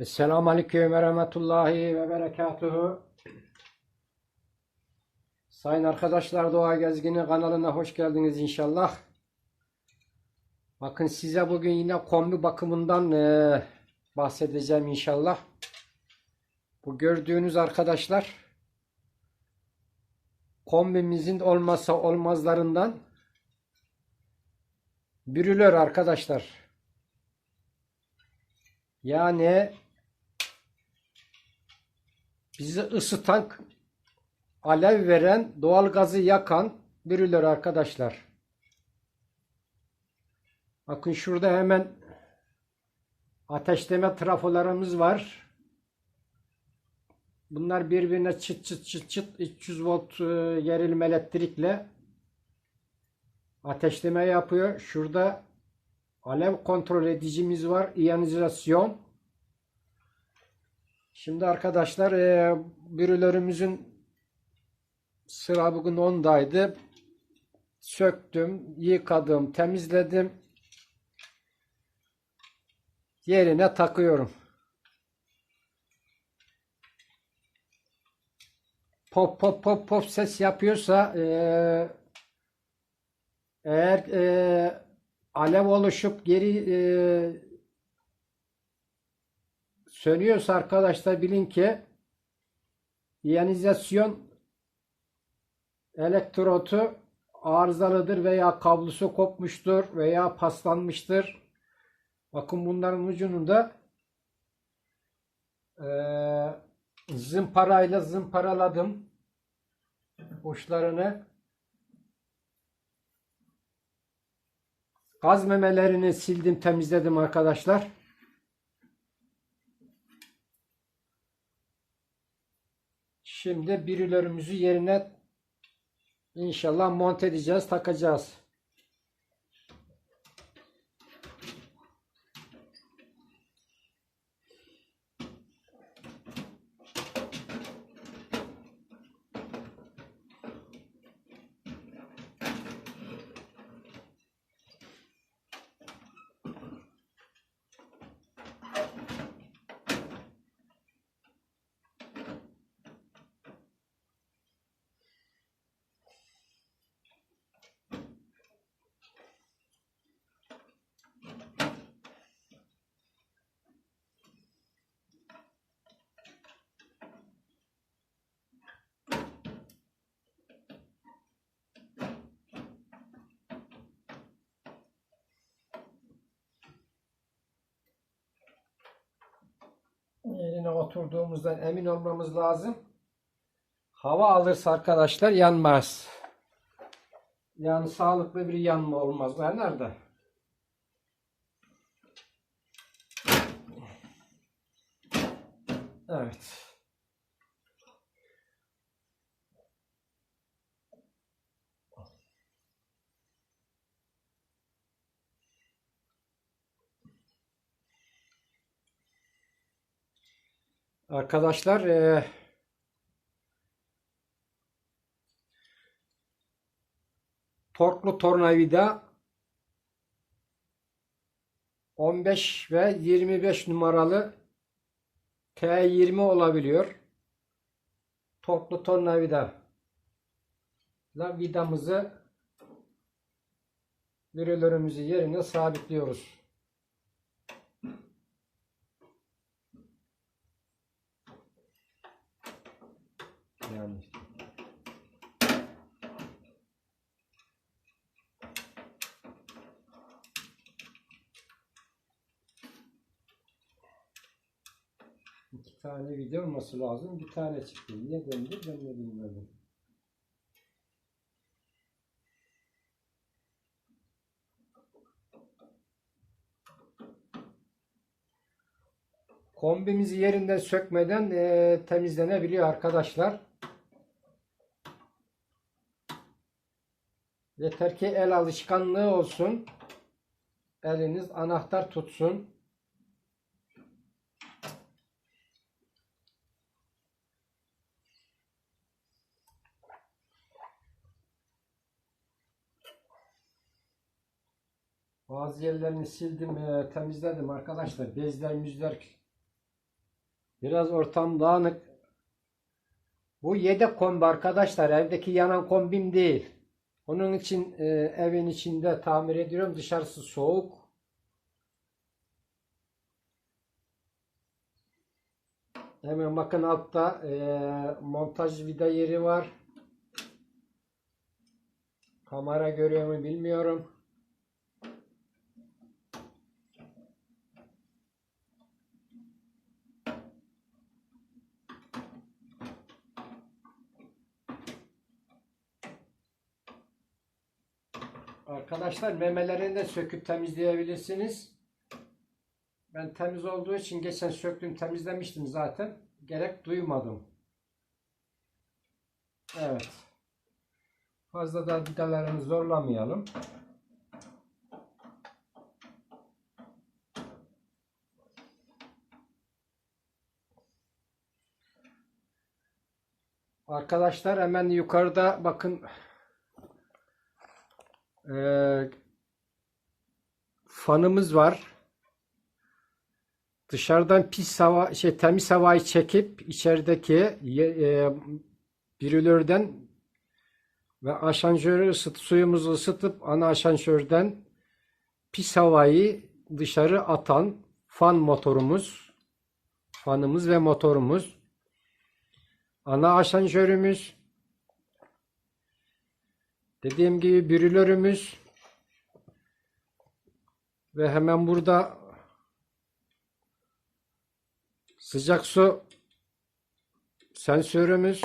Esselamu Aleyküm ve Rahmetullahi ve Berekatuhu. Sayın arkadaşlar Doğa Gezgini kanalına hoş geldiniz inşallah. Bakın size bugün yine kombi bakımından eee, bahsedeceğim inşallah. Bu gördüğünüz arkadaşlar kombimizin olmazsa olmazlarından brülör arkadaşlar. Yani bizi ısıtan, alev veren, doğal gazı yakan brülör arkadaşlar. Bakın şurada hemen ateşleme trafolarımız var. Bunlar birbirine çıt çıt çıt çıt 300 volt e, gerilim elektrikle ateşleme yapıyor. Şurada alev kontrol edicimiz var. İyonizasyon. Şimdi arkadaşlar e, brülörümüzün sıra bugün 10'daydı. Söktüm, yıkadım, temizledim. Yerine takıyorum. Pop pop pop pop ses yapıyorsa e, eğer e, alev oluşup geri e, sönüyorsa arkadaşlar bilin ki iyonizasyon elektrotu arızalıdır veya kablosu kopmuştur veya paslanmıştır. Bakın bunların ucunu da eee zımparayla zımparaladım uçlarını. Gaz memelerini sildim, temizledim arkadaşlar. Şimdi birilerimizi yerine inşallah monte edeceğiz, takacağız. Yerine oturduğumuzdan emin olmamız lazım. Hava alırsa arkadaşlar yanmaz. Yani sağlıklı bir yanma olmaz. Ben nerede? Evet. Arkadaşlar eee torklu tornavida 15 ve 25 numaralı T20 olabiliyor. Torklu tornavida vidamızı virülörümüzü yerine sabitliyoruz. Yani iki tane video olması lazım. Bir tane çıktı. Niye döndü? Ben de bilmiyorum. Kombimizi yerinden sökmeden eee, temizlenebiliyor arkadaşlar. Yeter ki el alışkanlığı olsun. Eliniz anahtar tutsun. Bazı yerlerini sildim, eee, temizledim arkadaşlar. Bezler, müzler Biraz ortam dağınık. Bu yedek kombi arkadaşlar. Evdeki yanan kombim değil. Onun için e, evin içinde tamir ediyorum. Dışarısı soğuk. Hemen bakın altta e, montaj vida yeri var. Kamera görüyor mu bilmiyorum. Arkadaşlar memelerini de söküp temizleyebilirsiniz. Ben temiz olduğu için geçen söktüm temizlemiştim zaten. Gerek duymadım. Evet. Fazla da vidalarını zorlamayalım. Arkadaşlar hemen yukarıda bakın ee, fanımız var. Dışarıdan pis hava, şey temiz havayı çekip içerideki e, birilerden ve aşansörü ısıt, suyumuzu ısıtıp ana aşansörden pis havayı dışarı atan fan motorumuz, fanımız ve motorumuz, ana aşansörümüz, dediğim gibi bürülörümüz ve hemen burada sıcak su sensörümüz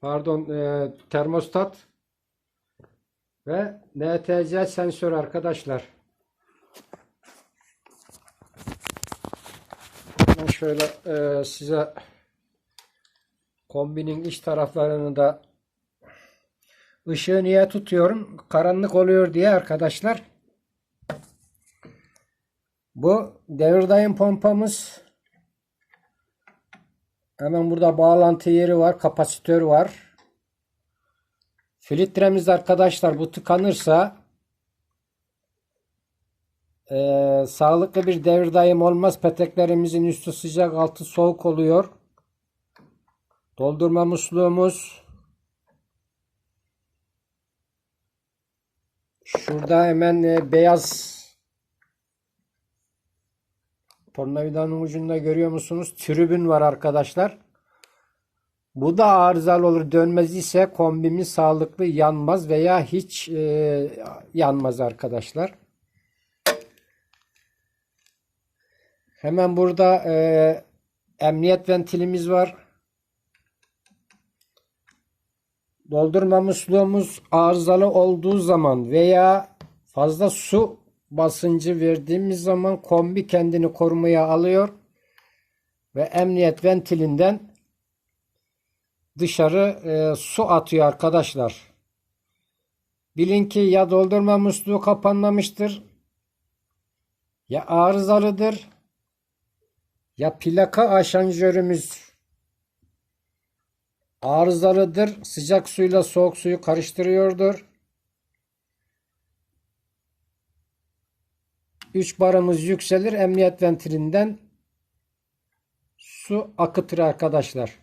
pardon e, termostat ve NTC sensör arkadaşlar. Şöyle e, size kombinin iç taraflarını da ışığı niye tutuyorum? Karanlık oluyor diye arkadaşlar. Bu devir daim pompamız. Hemen burada bağlantı yeri var. Kapasitör var. Filtremiz arkadaşlar bu tıkanırsa eee, sağlıklı bir devir daim olmaz. Peteklerimizin üstü sıcak altı soğuk oluyor. Doldurma musluğumuz. Şurada hemen e, beyaz tornavidanın ucunda görüyor musunuz? Tribün var arkadaşlar. Bu da arızalı olur. Dönmez ise kombimiz sağlıklı yanmaz veya hiç e, yanmaz arkadaşlar. Hemen burada e, emniyet ventilimiz var. Doldurma musluğumuz arızalı olduğu zaman veya fazla su basıncı verdiğimiz zaman kombi kendini korumaya alıyor ve emniyet ventilinden dışarı e, su atıyor arkadaşlar. Bilin ki ya doldurma musluğu kapanmamıştır ya arızalıdır ya plaka aşansörümüz arızalıdır. Sıcak suyla soğuk suyu karıştırıyordur. 3 barımız yükselir. Emniyet ventilinden su akıtır arkadaşlar.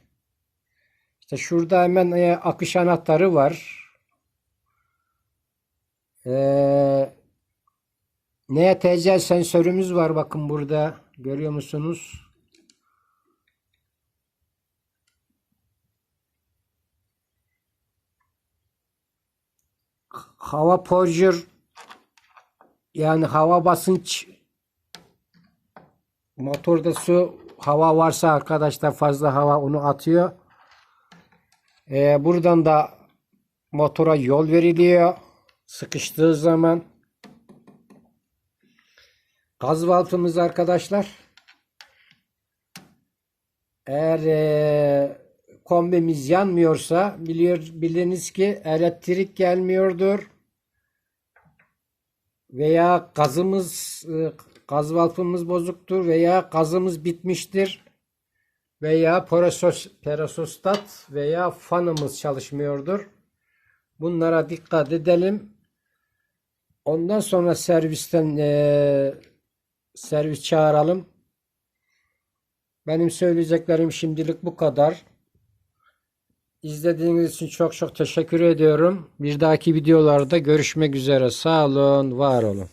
İşte şurada hemen e, akış anahtarı var. Ee, NTC sensörümüz var. Bakın burada. Görüyor musunuz? Hava porjör yani hava basınç motorda su hava varsa arkadaşlar fazla hava onu atıyor. Ee, buradan da motora yol veriliyor. Sıkıştığı zaman gaz valfımız arkadaşlar eğer e, kombimiz yanmıyorsa biliyor biliniz ki elektrik gelmiyordur veya gazımız e, gaz valfımız bozuktur veya gazımız bitmiştir veya perosos, perosostat veya fanımız çalışmıyordur. Bunlara dikkat edelim. Ondan sonra servisten e, servis çağıralım. Benim söyleyeceklerim şimdilik bu kadar. İzlediğiniz için çok çok teşekkür ediyorum. Bir dahaki videolarda görüşmek üzere. Sağ olun, var olun.